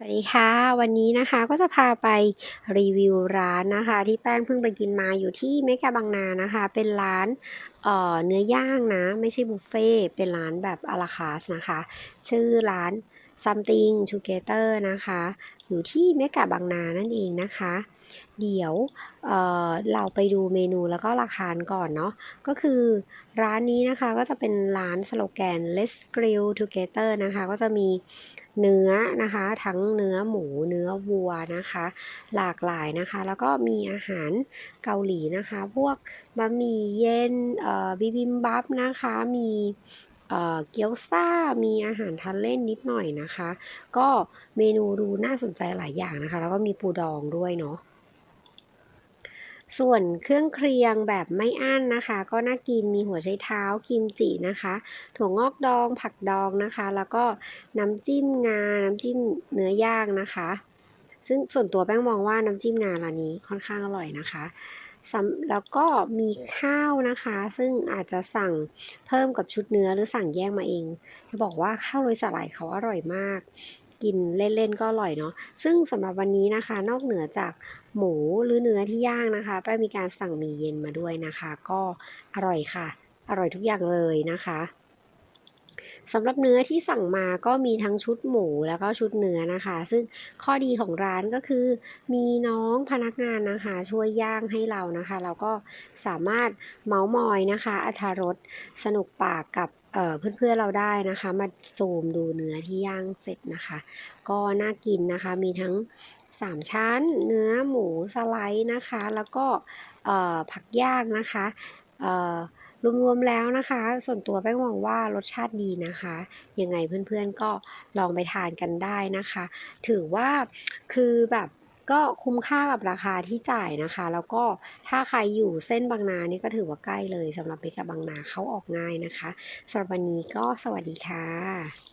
สวัสดีค่ะ วันนี้นะคะก็จะพาไปรีวิวร้านนะคะ ที่แป้งเพิ่งไปกินมาอยู่ที่เมกาบางนานะคะ เป็นร้านเอ่อเนื้อย่างนะ ไม่ใช่บุฟเฟ่เป็นร้านแบบอาราคาสนะคะ ชื่อร้าน something together นะคะ อยู่ที่เมกาบางนานั่นเองนะคะ เดี๋ยวเเราไปดูเมนูแล้วก็ราคาก่อนเนาะ ก็คือร้านนี้นะคะก็จะเป็นร้านสโลแกน let's grill together นะคะ ก็จะมีเนื้อนะคะ ทั้งเนื้อหมูเนื้อวัวนะคะ หลากหลายนะคะ แล้วก็มีอาหารเกาหลีนะคะ พวกบะหมี่เย็นเอ่อบิบิมบับนะคะ มี เกี๊ยวซ่ามีอาหารทานเล่นนิดหน่อยนะคะ ก็เมนูดูน่าสนใจหลายอย่างนะคะ แล้วก็มีปูดองด้วยเนาะส่วนเครื่องเคียงแบบไม่อั้นนะคะ ก็น่ากินมีหัวไชเท้ากิมจินะคะ ถั่วงอกดองผักดองนะคะ แล้วก็น้ำจิ้มงา น้ำจิ้มเนื้อย่างนะคะ ซึ่งส่วนตัวแป้งมองว่าน้ำจิ้มงาร้านนี้ค่อนข้างอร่อยนะคะแล้วก็มีข้าวนะคะ ซึ่งอาจจะสั่งเพิ่มกับชุดเนื้อหรือสั่งแยกมาเอง จะบอกว่าข้าวโรยสาหร่ายเขาอร่อยมาก กินเล่นๆก็อร่อยเนาะซึ่งสำหรับวันนี้นะคะ นอกเหนือจากหมูหรือเนื้อที่ย่างนะคะแป้งมีการสั่งหมี่เย็นมาด้วยนะคะ ก็อร่อยค่ะ อร่อยทุกอย่างเลยนะคะ สำหรับเนื้อที่สั่งมาก็มีทั้งชุดหมูแล้วก็ชุดเนื้อนะคะ ซึ่งข้อดีของร้านก็คือ มีน้องพนักงานนะคะ ช่วยย่างให้เรานะคะ เราก็สามารถเมาส์มอยนะคะอรรถรสสนุกปากกับเอ่อเพื่อนๆเราได้นะคะ มาซูมดูเนื้อที่ย่างเสร็จนะคะ ก็น่ากินนะคะ มีทั้ง3ชั้น เนื้อหมูสไลด์นะคะ แล้วก็ผักย่างนะคะ รวมๆแล้วนะคะ ส่วนตัวแป้งมองว่ารสชาติดีนะคะ ยังไงเพื่อนๆก็ลองไปทานกันได้นะคะ ถือว่าคือแบบก็คุ้มค่ากับราคาที่จ่ายนะคะ แล้วก็ถ้าใครอยู่เส้นบางนานี่ก็ถือว่าใกล้เลยสำหรับเบกับางนาเข้าออกง่ายนะคะสำหรับวันนี้ก็สวัสดีค่ะ